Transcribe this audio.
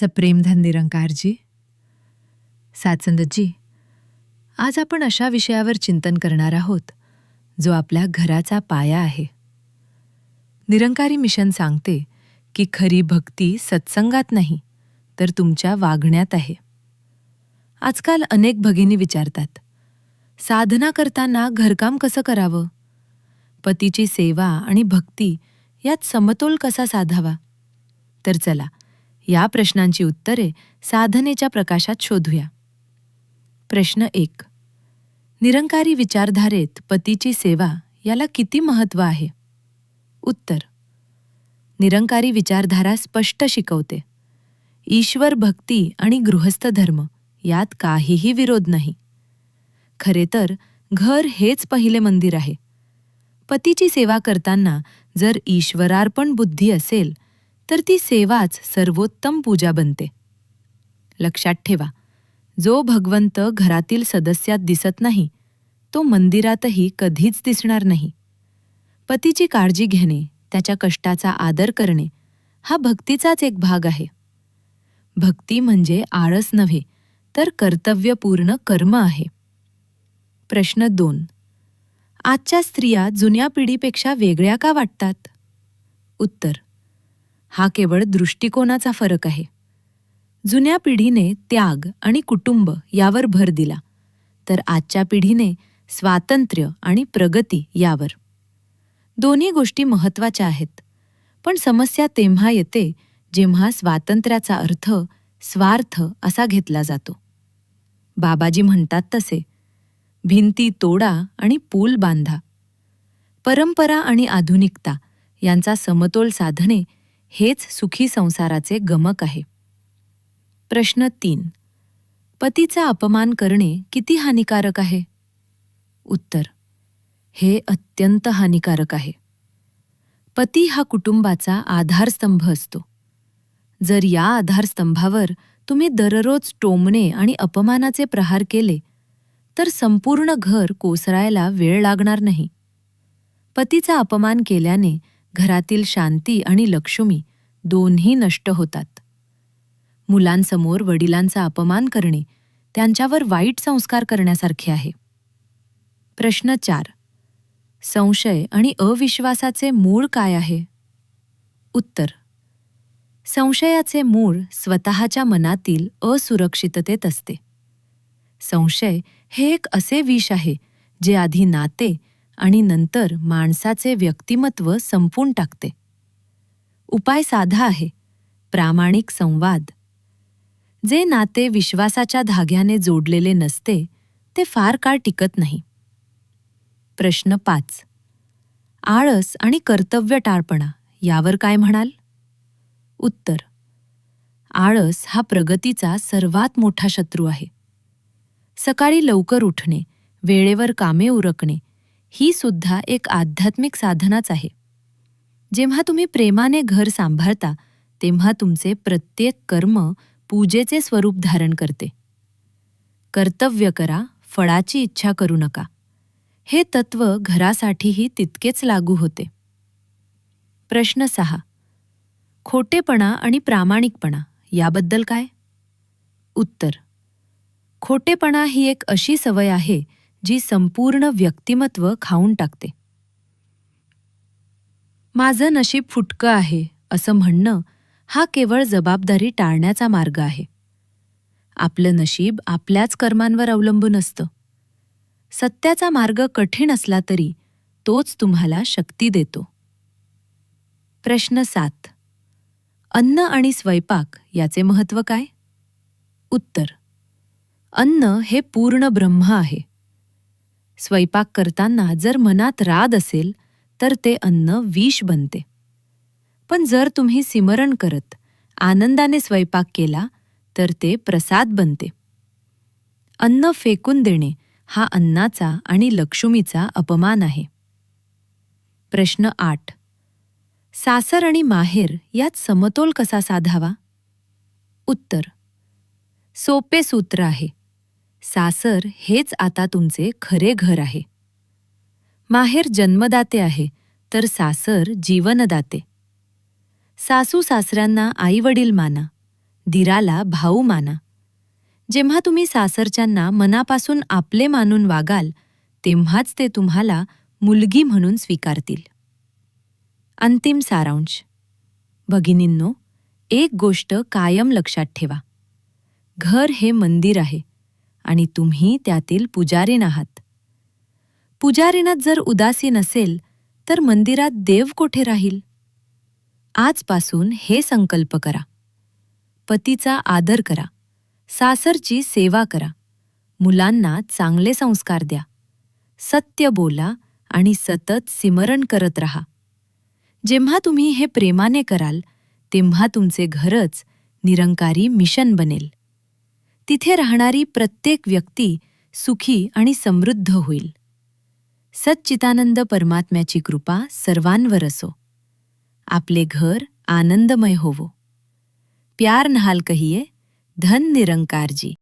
सप्रेमधन निरंकारजी सातसंदतजी आज आपण अशा विषयावर चिंतन करणार आहोत जो आपल्या घराचा पाया आहे. निरंकारी मिशन सांगते की खरी भक्ती सत्संगात नाही तर तुमच्या वागण्यात आहे. आजकाल अनेक भगिनी विचारतात साधना करताना घरकाम कसं करावं? पतीची सेवा आणि भक्ती यात समतोल कसा साधावा? तर चला या प्रश्नांची उत्तरे साधनेच्या प्रकाशात शोधूया. प्रश्न एक. निरंकारी विचारधारेत पतीची सेवा याला किती महत्त्व आहे? उत्तर. निरंकारी विचारधारा स्पष्ट शिकवते. ईश्वर भक्ती आणि गृहस्थ धर्म यात काहीही विरोध नाही. खरे तर घर हेच पहिले मंदिर आहे. पतीची सेवा करताना जर ईश्वरार्पण बुद्धी असेल तर ती सेवाच सर्वोत्तम पूजा बनते. लक्षात ठेवा जो भगवंत घरातील सदस्यात दिसत नाही तो मंदिरातही कधीच दिसणार नाही. पतीची काळजी घेणे त्याच्या कष्टाचा आदर करणे हा भक्तीचाच एक भाग आहे. भक्ती म्हणजे आळस नव्हे तर कर्तव्यपूर्ण कर्म आहे. प्रश्न दोन आजच्या स्त्रिया जुन्या पिढीपेक्षा वेगळ्या का वाटतात? उत्तर हा केवळ दृष्टिकोनाचा फरक आहे. जुन्या पिढीने त्याग आणि कुटुंब यावर भर दिला तर आजच्या पिढीने स्वातंत्र्य आणि प्रगती यावर. दोन्ही गोष्टी महत्त्वाच्या आहेत पण समस्या तेव्हा येते जेव्हा स्वातंत्र्याचा अर्थ स्वार्थ असा घेतला जातो. बाबाजी म्हणतात तसे भिंती तोडा आणि पूल बांधा. परंपरा आणि आधुनिकता यांचा समतोल साधणे हेच सुखी संसाराचे गमक आहे. प्रश्न तीन. पतीचा अपमान करणे किती हानिकारक आहे? उत्तर. हे अत्यंत हानिकारक आहे. पती हा कुटुंबाचा आधारस्तंभ असतो. जर या आधारस्तंभावर तुम्ही दररोज टोमणे आणि अपमानाचे प्रहार केले तर संपूर्ण घर कोसरायला वेळ लागणार नाही. पतीचा अपमान केल्याने घरातील शांती आणि लक्ष्मी दोन्ही नष्ट होतात. मुलांसमोर वडिलांचा अपमान करणे त्यांच्यावर वाईट संस्कार करण्यासारखे आहे. प्रश्न चार. संशय आणि अविश्वासाचे मूळ काय आहे? उत्तर. संशयाचे मूळ स्वतःच्या मनातील असुरक्षिततेत असते. संशय हे एक असे विष आहे जे आधी नाते आणि नंतर माणसाचे व्यक्तिमत्व संपून टाकते. उपाय साधा आहे. प्रामाणिक संवाद. जे नाते विश्वासाच्या धाग्याने जोडलेले नसते ते फार काळ टिकत नाही. प्रश्न पाच. आळस आणि कर्तव्य टाळपणा यावर काय म्हणाल? उत्तर. आळस हा प्रगतीचा सर्वात मोठा शत्रू आहे. सकाळी लवकर उठणे वेळेवर कामे उरकणे ही सुद्धा एक आध्यात्मिक साधनाच आहे. जेव्हा तुम्ही प्रेमाने घर सांभाळता तेव्हा तुमचे प्रत्येक कर्म पूजेचे स्वरूप धारण करते. कर्तव्य करा फळाची इच्छा करू नका. हे तत्व घरासाठीही तितकेच लागू होते. प्रश्न सहा. खोटेपणा आणि प्रामाणिकपणा याबद्दल काय? उत्तर. खोटेपणा ही एक अशी सवय आहे जी संपूर्ण व्यक्तिमत्व खाऊन टाकते. माझं नशीब फुटकं आहे असं म्हणणं हा केवळ जबाबदारी टाळण्याचा मार्ग आहे. आपलं नशीब आपल्याच कर्मांवर अवलंबून असतं. सत्याचा मार्ग कठीण असला तरी तोच तुम्हाला शक्ती देतो. प्रश्न सात. अन्न आणि स्वयंपाक याचे महत्त्व काय? उत्तर. अन्न हे पूर्ण ब्रह्म आहे. स्वयंपाक करताना जर मनात राद असेल तर ते अन्न विष बनते. पण जर तुम्ही सिमरण करत आनंदाने स्वयंपाक केला तर ते प्रसाद बनते. अन्न फेकून देणे हा अन्नाचा आणि लक्ष्मीचा अपमान आहे. प्रश्न आठ. सासर आणि माहेर यात समतोल कसा साधावा? उत्तर. सोपे सूत्र आहे. सासर हेच आता तुमचे खरे घर आहे. माहेर जन्मदाते आहे तर सासर जीवनदाते. सासू सासऱ्यांना आईवडील माना दिराला भाऊ माना. जेव्हा तुम्ही सासरच्यांना मनापासून आपले मानून वागाल तेव्हाच ते तुम्हाला मुलगी म्हणून स्वीकारतील. अंतिम सारांश. भगिनींनो एक गोष्ट कायम लक्षात ठेवा. घर हे मंदिर आहे. आणि तुम्ही त्यातील पुजारीण आहात. पुजारीणात जर उदासीन असेल तर मंदिरात देव कोठे राहील? आजपासून हे संकल्प करा. पतीचा आदर करा. सासरची सेवा करा. मुलांना चांगले संस्कार द्या. सत्य बोला आणि सतत सिमरण करत रहा. जेव्हा तुम्ही हे प्रेमाने कराल तेव्हा तुमचे घरच निरंकारी मिशन बनेल. तिथे राहणारी प्रत्येक व्यक्ती सुखी आणि समृद्ध होईल. सच्चितानंद परमात्म्याची कृपा सर्वांवर असो. आपले घर आनंदमय होवो. प्यार नहाल कहिये धन निरंकार जी